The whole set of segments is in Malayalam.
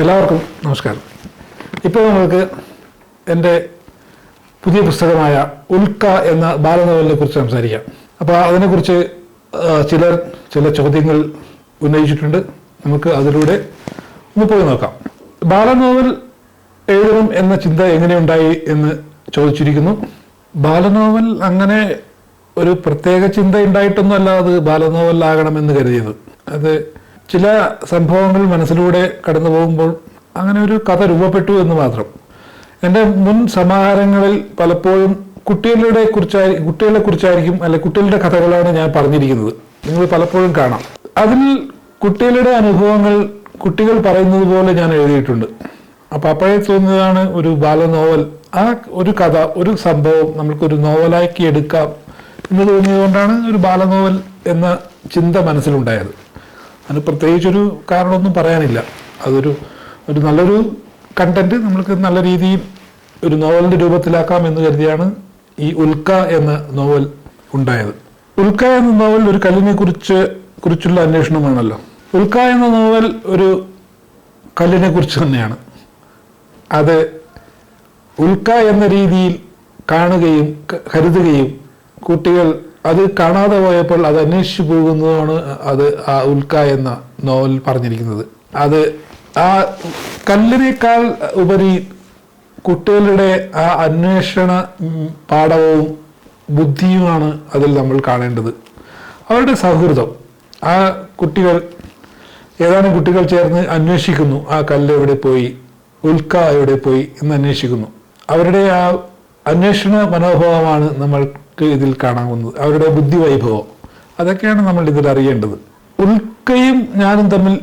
എല്ലാവർക്കും നമസ്കാരം. ഇപ്പോൾ നമുക്ക് എന്റെ പുതിയ പുസ്തകമായ ഉൽക്ക എന്ന ബാലനോവലിനെ കുറിച്ച് സംസാരിക്കാം. അപ്പോൾ അതിനെക്കുറിച്ച് ചിലർ ചില ചോദ്യങ്ങൾ ഉന്നയിച്ചിട്ടുണ്ട്. നമുക്ക് അതിലൂടെ ഒന്ന് പോയി നോക്കാം. ബാലനോവൽ എഴുതണം എന്ന ചിന്ത എങ്ങനെയുണ്ടായി എന്ന് ചോദിച്ചിരിക്കുന്നു. ബാലനോവൽ അങ്ങനെ ഒരു പ്രത്യേക ചിന്ത ഉണ്ടായിട്ടൊന്നും അല്ല അത് ബാലനോവലാകണമെന്ന് കരുതിയത്. അത് ചില സംഭവങ്ങൾ മനസ്സിലൂടെ കടന്നു പോകുമ്പോൾ അങ്ങനെ ഒരു കഥ രൂപപ്പെട്ടു എന്ന് മാത്രം. എന്റെ മുൻ സമാഹാരങ്ങളിൽ പലപ്പോഴും കുട്ടികളുടെ കുറിച്ചായി കുട്ടികളെ കുറിച്ചായിരിക്കും അല്ലെ കുട്ടികളുടെ കഥകളാണ് ഞാൻ പറഞ്ഞിരിക്കുന്നത്. നിങ്ങൾ പലപ്പോഴും കാണാം. അതിൽ കുട്ടികളുടെ അനുഭവങ്ങൾ കുട്ടികൾ പറയുന്നത് പോലെ ഞാൻ എഴുതിയിട്ടുണ്ട്. അപ്പൊ അപ്പോഴേ തോന്നിയതാണ് ഒരു ബാലനോവൽ. ആ ഒരു കഥ ഒരു സംഭവം നമുക്കൊരു നോവലാക്കി എടുക്കാം എന്ന് തോന്നിയതുകൊണ്ടാണ് ഒരു ബാലനോവൽ എന്ന ചിന്ത മനസ്സിലുണ്ടായത്. അതിന് പ്രത്യേകിച്ചൊരു കാരണമൊന്നും പറയാനില്ല. അതൊരു ഒരു നല്ലൊരു കണ്ടന്റ് നമ്മൾക്ക് നല്ല രീതിയിൽ ഒരു നോവലിന്റെ രൂപത്തിലാക്കാം എന്ന് കരുതിയാണ് ഈ ഉൽക്ക എന്ന നോവൽ ഉണ്ടായത്. ഉൽക്ക എന്ന നോവൽ ഒരു കല്ലിനെ കുറിച്ച് കുറിച്ചുള്ള അന്വേഷണമാണല്ലോ. ഉൽക്ക എന്ന നോവൽ ഒരു കല്ലിനെ കുറിച്ച് തന്നെയാണ്. അത് ഉൽക്ക എന്ന രീതിയിൽ കാണുകയും കരുതുകയും കുട്ടികൾ അത് കാണാതെ പോയപ്പോൾ അത് അന്വേഷിച്ചു പോകുന്നതാണ് അത് ആ ഉൽക്ക എന്ന നോവൽ പറഞ്ഞിരിക്കുന്നത്. അത് ആ കല്ലിനേക്കാൾ ഉപരി കുട്ടികളുടെ ആ അന്വേഷണ പാഠവും ബുദ്ധിയുമാണ് അതിൽ നമ്മൾ കാണേണ്ടത്. അവരുടെ സൗഹൃദം. ആ കുട്ടികൾ ഏതാനും കുട്ടികൾ ചേർന്ന് അന്വേഷിക്കുന്നു. ആ കല്ല് എവിടെ പോയി? ഉൽക്ക എവിടെ പോയി? എന്ന് അന്വേഷിക്കുന്നു. അവരുടെ ആ അന്വേഷണ മനോഭാവമാണ് നമ്മൾക്ക് ഇതിൽ കാണാവുന്നത് അവരുടെ ബുദ്ധി വൈഭവം അതൊക്കെയാണ് നമ്മൾ ഇതിൽ അറിയേണ്ടത്. ഉൽക്കയും ഞാനും തമ്മിൽ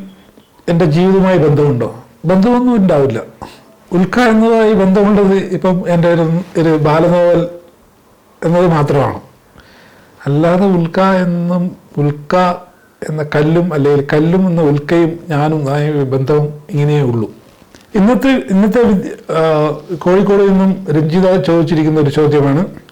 എന്റെ ജീവിതവുമായി ബന്ധമുണ്ടോ? ബന്ധമൊന്നും ഉണ്ടാവില്ല. ഉൽക്ക എന്നതുമായി ബന്ധമുള്ളത് ഇപ്പം എന്റെ ഒരു ഒരു ബാലനോവൽ എന്നത് മാത്രമാണ്. അല്ലാതെ ഉൽക്ക എന്നും ഉൽക്ക എന്ന കല്ലും അല്ലെങ്കിൽ കല്ലും എന്ന ഉൽക്കയും ഞാനും ബന്ധവും ബന്ധം ഇങ്ങനെയേ ഉള്ളൂ. ഇന്നത്തെ ഇന്നത്തെ കോഴിക്കോട് നിന്നും രഞ്ജിത ചോദിച്ചിരിക്കുന്ന ഒരു ചോദ്യമാണ്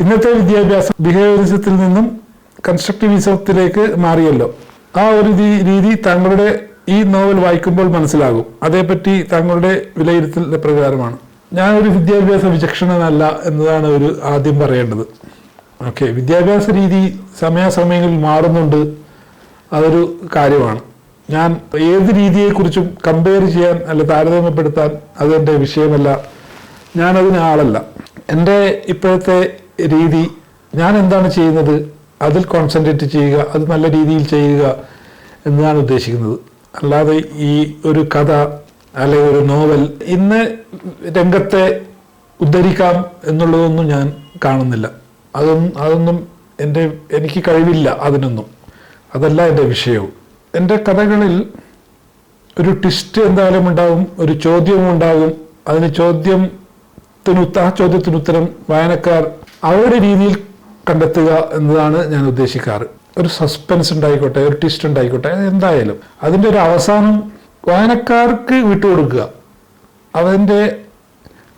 ഇന്നത്തെ വിദ്യാഭ്യാസം ബിഹേവിയറിസത്തിൽ നിന്നും കൺസ്ട്രക്റ്റിവിസത്തിലേക്ക് മാറിയല്ലോ. ആ ഒരു രീതി താങ്കളുടെ ഈ നോവൽ വായിക്കുമ്പോൾ മനസ്സിലാകും. അതേപ്പറ്റി താങ്കളുടെ വിലയിരുത്തൽ പ്രകാരമാണ്. ഞാനൊരു വിദ്യാഭ്യാസ വിചക്ഷണനല്ല എന്നതാണ് ഒരു ആദ്യം പറയേണ്ടത്. ഓക്കെ വിദ്യാഭ്യാസ രീതി സമയാസമയങ്ങളിൽ മാറുന്നുണ്ട് അതൊരു കാര്യമാണ്. ഞാൻ ഏത് രീതിയെക്കുറിച്ചും കമ്പയർ ചെയ്യാൻ അല്ല താരതമ്യപ്പെടുത്താൻ അതെന്റെ വിഷയമല്ല. ഞാനതിന് ആളല്ല. എന്റെ ഇപ്പോഴത്തെ രീതി ഞാൻ എന്താണ് ചെയ്യുന്നത്? അതിൽ കോൺസെൻട്രേറ്റ് ചെയ്യുക അത് നല്ല രീതിയിൽ ചെയ്യുക എന്നാണ് ഉദ്ദേശിക്കുന്നത്. അല്ലാതെ ഈ ഒരു കഥ അല്ലെങ്കിൽ ഒരു നോവൽ ഇന്ന് രംഗത്തെ ഉദ്ധരിക്കാം എന്നുള്ളതൊന്നും ഞാൻ കാണുന്നില്ല. അതൊന്നും അതൊന്നും എന്റെ എനിക്ക് കഴിവില്ല അതിനൊന്നും. അതല്ല എന്റെ വിഷയവും. എന്റെ കഥകളിൽ ഒരു ട്വിസ്റ്റ് എന്തായാലും ഉണ്ടാകും ഒരു ചോദ്യവും ഉണ്ടാകും. അതിന് ചോദ്യത്തിന് ആ ചോദ്യത്തിന് ഉത്തരം വായനക്കാർ അവരുടെ രീതിയിൽ കണ്ടെത്തുക എന്നതാണ് ഞാൻ ഉദ്ദേശിക്കാറ്. ഒരു സസ്പെൻസ് ഉണ്ടായിക്കോട്ടെ ഒരു ട്വിസ്റ്റ് ഉണ്ടായിക്കോട്ടെ എന്തായാലും അതിന്റെ ഒരു അവസാനം വായനക്കാർക്ക് വിട്ടുകൊടുക്കുക. അതിന്റെ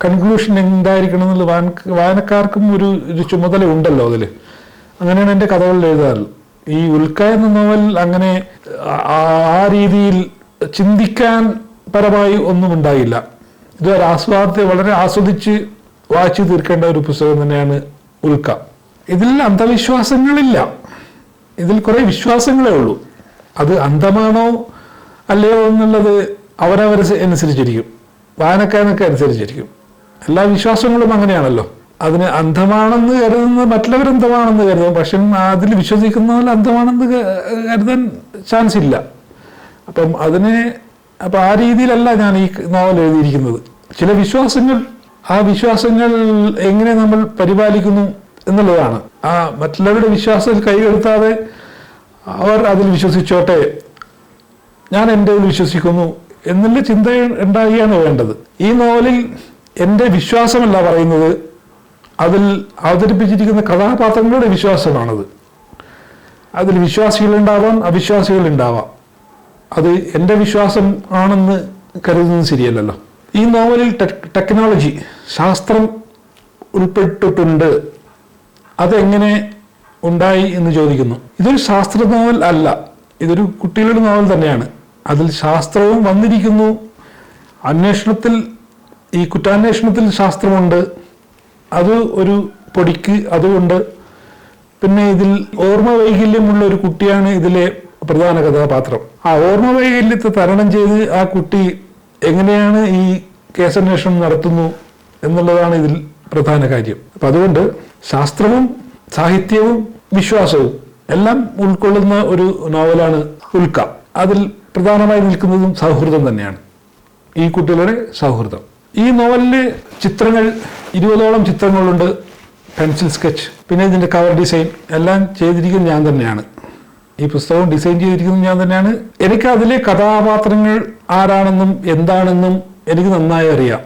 കൺക്ലൂഷൻ എന്തായിരിക്കണം എന്നുള്ള വായന- വായനക്കാർക്കും ഒരു ഒരു ചുമതല ഉണ്ടല്ലോ അതിൽ അങ്ങനെയാണ് എന്റെ കഥകളിൽ എഴുതാറ്. ഈ ഉൽക്ക എന്ന നോവൽ അങ്ങനെ ആ രീതിയിൽ ചിന്തിക്കാൻ പരമായി ഒന്നും ഉണ്ടായില്ല. ഇത് ഒരു ആസ്വാദത്തെ വളരെ ആസ്വദിച്ച് വായിച്ചു തീർക്കേണ്ട ഒരു പുസ്തകം തന്നെയാണ് ഉൽക്ക ഇതിൽ അന്ധവിശ്വാസങ്ങളില്ല. ഇതിൽ കുറെ വിശ്വാസങ്ങളേ ഉള്ളൂ. അത് അന്ധമാണോ അല്ലയോ എന്നുള്ളത് അവരവർ അനുസരിച്ചിരിക്കും. വായനക്കാരനൊക്കെ അനുസരിച്ചിരിക്കും. എല്ലാ വിശ്വാസങ്ങളും അങ്ങനെയാണല്ലോ. അതിന് അന്ധമാണെന്ന് കരുതുന്ന മറ്റുള്ളവർ അന്ധമാണെന്ന് കരുതും. പക്ഷെ അതിൽ വിശ്വസിക്കുന്നതിൽ അന്ധമാണെന്ന് കരുതാൻ ചാൻസ് ഇല്ല. അപ്പം അതിനെ അപ്പം ആ രീതിയിലല്ല ഞാൻ ഈ നോവൽ എഴുതിയിരിക്കുന്നത്. ചില വിശ്വാസങ്ങൾ ആ വിശ്വാസങ്ങൾ എങ്ങനെ നമ്മൾ പരിപാലിക്കുന്നു എന്നുള്ളതാണ്. ആ മറ്റുള്ളവരുടെ വിശ്വാസത്തിൽ കൈകെടുത്താതെ അവർ അതിൽ വിശ്വസിച്ചോട്ടെ ഞാൻ എന്റെ വിശ്വസിക്കുന്നു എന്നുള്ള ചിന്ത ഉണ്ടാകുകയാണ് വേണ്ടത്. ഈ നോവലിൽ എന്റെ വിശ്വാസമല്ല പറയുന്നത് അതിൽ അവതരിപ്പിച്ചിരിക്കുന്ന കഥാപാത്രങ്ങളുടെ വിശ്വാസമാണത്. അതിൽ വിശ്വാസികളുണ്ടാവാം അവിശ്വാസികളുണ്ടാവാം. അത് എന്റെ വിശ്വാസം ആണെന്ന് കരുതുന്നത് ശരിയല്ലല്ലോ. ഈ നോവലിൽ ടെക്നോളജി ശാസ്ത്രം ഉൾപ്പെട്ടിട്ടുണ്ട്. അതെങ്ങനെ ഉണ്ടായി എന്ന് ചോദിക്കുന്നു. ഇതൊരു ശാസ്ത്ര നോവൽ അല്ല. ഇതൊരു കുട്ടികളുടെ നോവൽ തന്നെയാണ്. അതിൽ ശാസ്ത്രവും വന്നിരിക്കുന്നു. അന്വേഷണത്തിൽ ഈ കുറ്റാന്വേഷണത്തിൽ ശാസ്ത്രമുണ്ട്. അത് ഒരു പൊടിക്ക് അതുകൊണ്ട് പിന്നെ ഇതിൽ ഓർമ്മ വൈകല്യമുള്ള ഒരു കുട്ടിയാണ് ഇതിലെ പ്രധാന കഥാപാത്രം. ആ ഓർമ്മ വൈകല്യത്തെ തരണം ചെയ്ത് ആ കുട്ടി എങ്ങനെയാണ് ഈ കേസന്വേഷണം നടത്തുന്നു എന്നുള്ളതാണ് ഇതിൽ പ്രധാന കാര്യം. അപ്പൊ അതുകൊണ്ട് ശാസ്ത്രവും സാഹിത്യവും വിശ്വാസവും എല്ലാം ഉൾക്കൊള്ളുന്ന ഒരു നോവലാണ് ഉൽക്ക. അതിൽ പ്രധാനമായി നിൽക്കുന്നതും സൗഹൃദം തന്നെയാണ്. ഈ കുട്ടികളുടെ സൗഹൃദം. ഈ നോവലിലെ ചിത്രങ്ങൾ ഇരുപതോളം ചിത്രങ്ങളുണ്ട്. പെൻസിൽ സ്കെച്ച് പിന്നെ ഇതിന്റെ കവർ ഡിസൈൻ എല്ലാം ചെയ്തിരിക്കുന്നത് ഞാൻ തന്നെയാണ്. ഈ പുസ്തകം ഡിസൈൻ ചെയ്തിരിക്കുന്നത് ഞാൻ തന്നെയാണ്. എനിക്ക് അതിലെ കഥാപാത്രങ്ങൾ ആരാണെന്നും എന്താണെന്നും എനിക്ക് നന്നായി അറിയാം.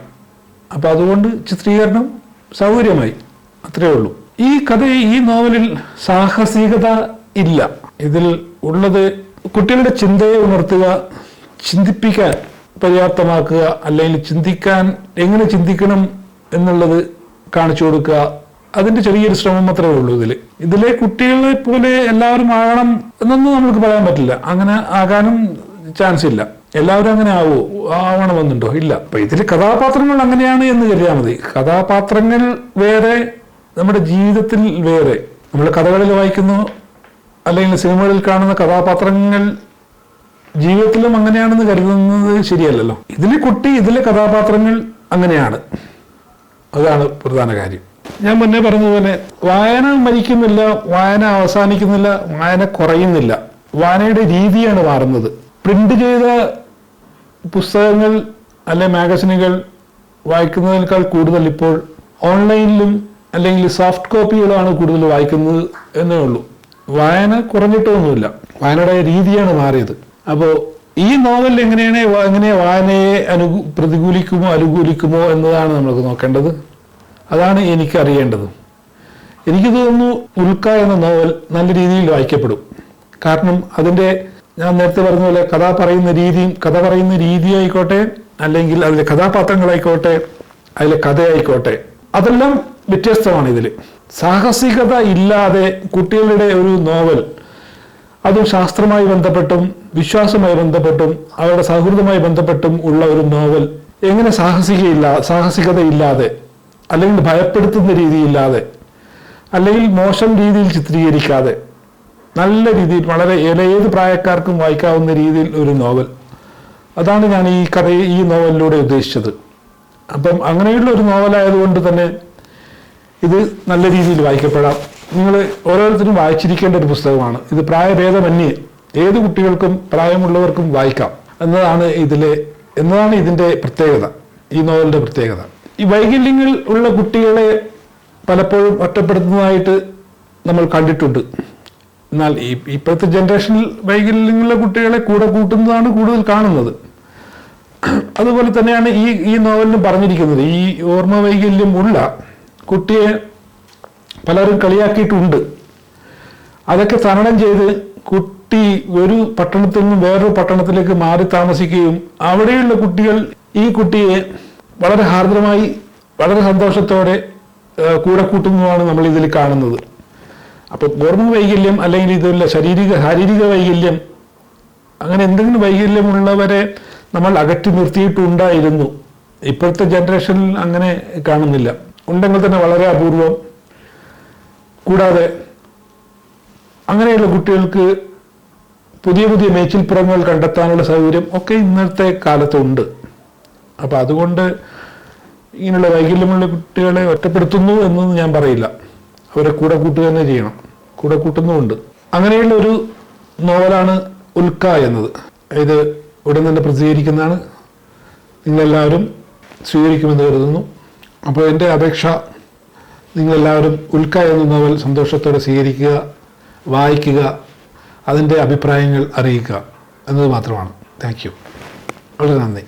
അപ്പോൾ അതുകൊണ്ട് ചിത്രീകരണം സൗകര്യമായി. അത്രയേ ഉള്ളൂ. ഈ കഥ ഈ നോവലിൽ സാഹസികത ഇല്ല. ഇതിൽ ഉള്ളത് കുട്ടികളുടെ ചിന്തയെ ഉണർത്തുക ചിന്തിപ്പിക്കാൻ പര്യാപ്തമാക്കുക അല്ലെങ്കിൽ ചിന്തിക്കാൻ എങ്ങനെ ചിന്തിക്കണം എന്നുള്ളത് കാണിച്ചു കൊടുക്കുക അതിന്റെ ചെറിയൊരു ശ്രമം മാത്രമേ ഉള്ളൂ ഇതിൽ ഇതിലെ കുട്ടികളെ പോലെ എല്ലാവരും ആകണം എന്നൊന്നും നമ്മൾക്ക് പറയാൻ പറ്റില്ല. അങ്ങനെ ആകാനും ചാൻസ് ഇല്ല. എല്ലാവരും അങ്ങനെ ആവോ? ആവണമെന്നുണ്ടോ? ഇല്ല. അപ്പൊ ഇതിൽ കഥാപാത്രങ്ങൾ അങ്ങനെയാണ് എന്ന് കരുതിയാൽ മതി. കഥാപാത്രങ്ങൾ വേറെ നമ്മുടെ ജീവിതത്തിൽ വേറെ. നമ്മൾ കഥകളിൽ വായിക്കുന്നു അല്ലെങ്കിൽ സിനിമകളിൽ കാണുന്ന കഥാപാത്രങ്ങൾ ജീവിതത്തിലും അങ്ങനെയാണെന്ന് കരുതുന്നത് ശരിയല്ലല്ലോ. ഇതിലെ കുട്ടി ഇതിലെ കഥാപാത്രങ്ങൾ അങ്ങനെയാണ്. അതാണ് പ്രധാന കാര്യം. ഞാൻ മുന്നേ പറഞ്ഞതുപോലെ വായന മരിക്കുന്നില്ല വായന അവസാനിക്കുന്നില്ല വായന കുറയുന്നില്ല. വായനയുടെ രീതിയാണ് മാറുന്നത്. പ്രിന്റ് ചെയ്ത പുസ്തകങ്ങൾ അല്ലെ മാഗസിനുകൾ വായിക്കുന്നതിനേക്കാൾ കൂടുതൽ ഇപ്പോൾ ഓൺലൈനിലും അല്ലെങ്കിൽ സോഫ്റ്റ് കോപ്പികളാണ് കൂടുതൽ വായിക്കുന്നത് എന്നേ ഉള്ളൂ. വായന കുറഞ്ഞിട്ടൊന്നുമില്ല. വായനയുടെ രീതിയാണ് മാറിയത്. അപ്പോൾ ഈ നോവൽ എങ്ങനെയാണ് എങ്ങനെ വായനയെ അനുകൂ പ്രതികൂലിക്കുമോ അനുകൂലിക്കുമോ എന്നതാണ് നമ്മൾക്ക് നോക്കേണ്ടത്. അതാണ് എനിക്ക് അറിയേണ്ടത് എനിക്ക് തോന്നുന്നു ഉൽക്ക എന്ന നോവൽ നല്ല രീതിയിൽ വായിക്കപ്പെടും. കാരണം അതിന്റെ ഞാൻ നേരത്തെ പറഞ്ഞ പോലെ കഥ പറയുന്ന രീതിയും കഥ പറയുന്ന രീതി ആയിക്കോട്ടെ അല്ലെങ്കിൽ അതിലെ കഥാപാത്രങ്ങളായിക്കോട്ടെ അതിലെ കഥയായിക്കോട്ടെ അതെല്ലാം വ്യത്യസ്തമാണ് ഇതിൽ സാഹസികത ഇല്ലാതെ കുട്ടികളുടെ ഒരു നോവൽ അതും ശാസ്ത്രമായി ബന്ധപ്പെട്ടും വിശ്വാസമായി ബന്ധപ്പെട്ടും അവരുടെ സൗഹൃദമായി ബന്ധപ്പെട്ടും ഉള്ള ഒരു നോവൽ എങ്ങനെ സാഹസികയില്ല സാഹസികത ഇല്ലാതെ അല്ലെങ്കിൽ ഭയപ്പെടുത്തുന്ന രീതിയില്ലാതെ അല്ലെങ്കിൽ മോശം രീതിയിൽ ചിത്രീകരിക്കാതെ നല്ല രീതിയിൽ വളരെ ഏത് പ്രായക്കാർക്കും വായിക്കാവുന്ന രീതിയിൽ ഒരു നോവൽ. അതാണ് ഞാൻ ഈ കഥ ഈ നോവലിലൂടെ ഉദ്ദേശിച്ചത്. അപ്പം അങ്ങനെയുള്ള ഒരു നോവലായതുകൊണ്ട് തന്നെ ഇത് നല്ല രീതിയിൽ വായിക്കപ്പെടാം. നിങ്ങൾ ഓരോരുത്തരും വായിച്ചിരിക്കേണ്ട ഒരു പുസ്തകമാണ്. ഇത് പ്രായഭേദമന്യേ ഏത് കുട്ടികൾക്കും പ്രായമുള്ളവർക്കും വായിക്കാം. എന്നതാണ് ഇതിലെ എന്നതാണ് ഇതിന്റെ പ്രത്യേകത ഈ നോവലിന്റെ പ്രത്യേകത. ഈ വൈകല്യങ്ങൾ ഉള്ള കുട്ടികളെ പലപ്പോഴും ഒറ്റപ്പെടുത്തുന്നതായിട്ട് നമ്മൾ കണ്ടിട്ടുണ്ട്. എന്നാൽ ഈ ഇപ്പോഴത്തെ ജനറേഷനിൽ വൈകല്യങ്ങളുള്ള കുട്ടികളെ കൂടെ കൂട്ടുന്നതാണ് കൂടുതൽ കാണുന്നത്. അതുപോലെ തന്നെയാണ് ഈ ഈ നോവലിന് പറഞ്ഞിരിക്കുന്നത്. ഈ ഓർമ്മ വൈകല്യം ഉള്ള കുട്ടിയെ പലരും കളിയാക്കിയിട്ടുണ്ട്. അതൊക്കെ തരണം ചെയ്ത് കുട്ടി ഒരു പട്ടണത്തിൽ നിന്നും വേറൊരു പട്ടണത്തിലേക്ക് മാറി താമസിക്കുകയും അവിടെയുള്ള കുട്ടികൾ ഈ കുട്ടിയെ വളരെ ഹാർദ്രമായി വളരെ സന്തോഷത്തോടെ കൂടെ കൂട്ടുന്നതാണ് നമ്മൾ ഇതിൽ കാണുന്നത്. അപ്പോൾ ഓർമ്മ വൈകല്യം അല്ലെങ്കിൽ ഇതുള്ള ശാരീരിക ശാരീരിക വൈകല്യം അങ്ങനെ എന്തെങ്കിലും വൈകല്യമുള്ളവരെ നമ്മൾ അകറ്റി നിർത്തിയിട്ടുണ്ടായിരുന്നു. ഇപ്പോഴത്തെ ജനറേഷനിൽ അങ്ങനെ കാണുന്നില്ല. ഉണ്ടെങ്കിൽ തന്നെ വളരെ അപൂർവം. കൂടാതെ അങ്ങനെയുള്ള കുട്ടികൾക്ക് പുതിയ പുതിയ മേച്ചിൽപ്പുറങ്ങൾ കണ്ടെത്താനുള്ള സൗകര്യം ഒക്കെ ഇന്നത്തെ കാലത്തുണ്ട്. അപ്പൊ അതുകൊണ്ട് ഇങ്ങനെയുള്ള വൈകല്യമുള്ള കുട്ടികളെ ഒറ്റപ്പെടുത്തുന്നു എന്നൊന്നും ഞാൻ പറയില്ല. അവരെ കൂടെ കൂട്ടുക തന്നെ ചെയ്യണം. കൂടെ കൂട്ടുന്നുമുണ്ട്. അങ്ങനെയുള്ള ഒരു നോവലാണ് ഉൽക്ക എന്നത്. ഇത് ഉടൻ തന്നെ പ്രസിദ്ധീകരിക്കുന്നതാണ്. നിങ്ങളെല്ലാവരും സ്വീകരിക്കുമെന്ന് കരുതുന്നു. അപ്പോൾ എന്റെ അപേക്ഷ നിങ്ങളെല്ലാവരും ഉൽക്ക എന്ന നോവൽ സന്തോഷത്തോടെ സ്വീകരിക്കുക വായിക്കുക അതിന്റെ അഭിപ്രായങ്ങൾ അറിയിക്കുക എന്നത് മാത്രമാണ്. Thank you. വളരെ നന്ദി.